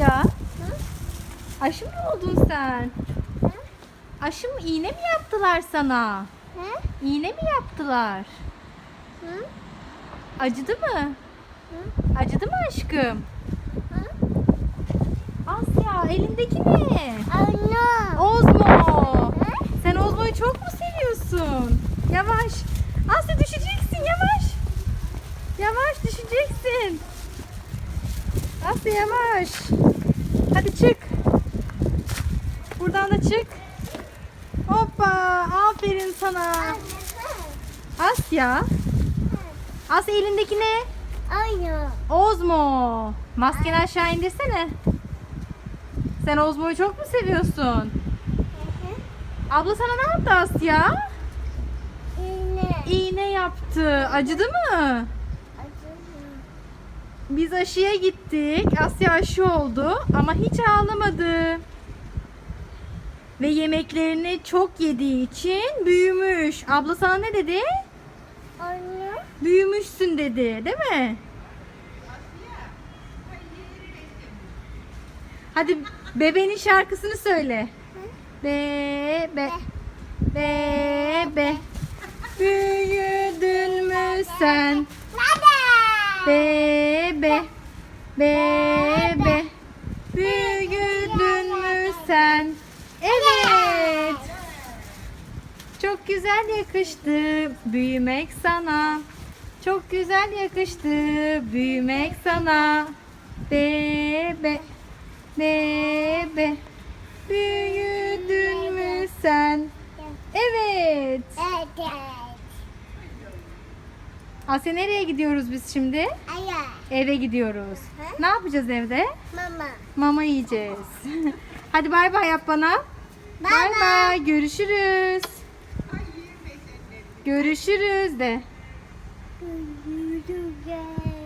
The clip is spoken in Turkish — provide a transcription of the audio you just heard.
Asya? Aşı mı oldun sen? Aşı mı iğne mi yaptılar sana? Hı? İğne mi yaptılar? Hı? Acıdı mı? Hı? Acıdı mı aşkım? Hı? Asya elindeki ne? Anne. Ozmo. Sen Ozmo'yu çok mu seviyorsun? Yavaş. Asya düşeceksin yavaş. Yavaş düşeceksin. Asya yavaş. Hadi çık. Buradan da çık. Hoppa. Aferin sana. Asya. Asya elindeki ne? Anne. Ozmo. Maskeni aşağı indirsene. Sen Ozmo'yu çok mu seviyorsun? Abla sana ne yaptı Asya? İğne. İğne yaptı. Acıdı mı? Biz aşıya gittik. Asya aşı oldu ama hiç ağlamadı. Ve yemeklerini çok yediği için büyümüş. Abla sana ne dedi? Anne. Büyümüşsün dedi, değil mi? Hadi bebeğin şarkısını söyle. Bebe. Bebe. Büyüdün mü sen? Bebe. Bebe. Büyüdün mü sen? Evet. Çok güzel yakıştı büyümek sana. Çok güzel yakıştı büyümek sana. Bebe. Bebe. Büyüdün mü sen? Evet. Evet. Asya nereye gidiyoruz biz şimdi? Aya. Eve gidiyoruz. Hı? Ne yapacağız evde? Mama. Mama yiyeceğiz. Hadi bay bay yap bana. Bay Bay. Görüşürüz. Görüşürüz de. Güzel.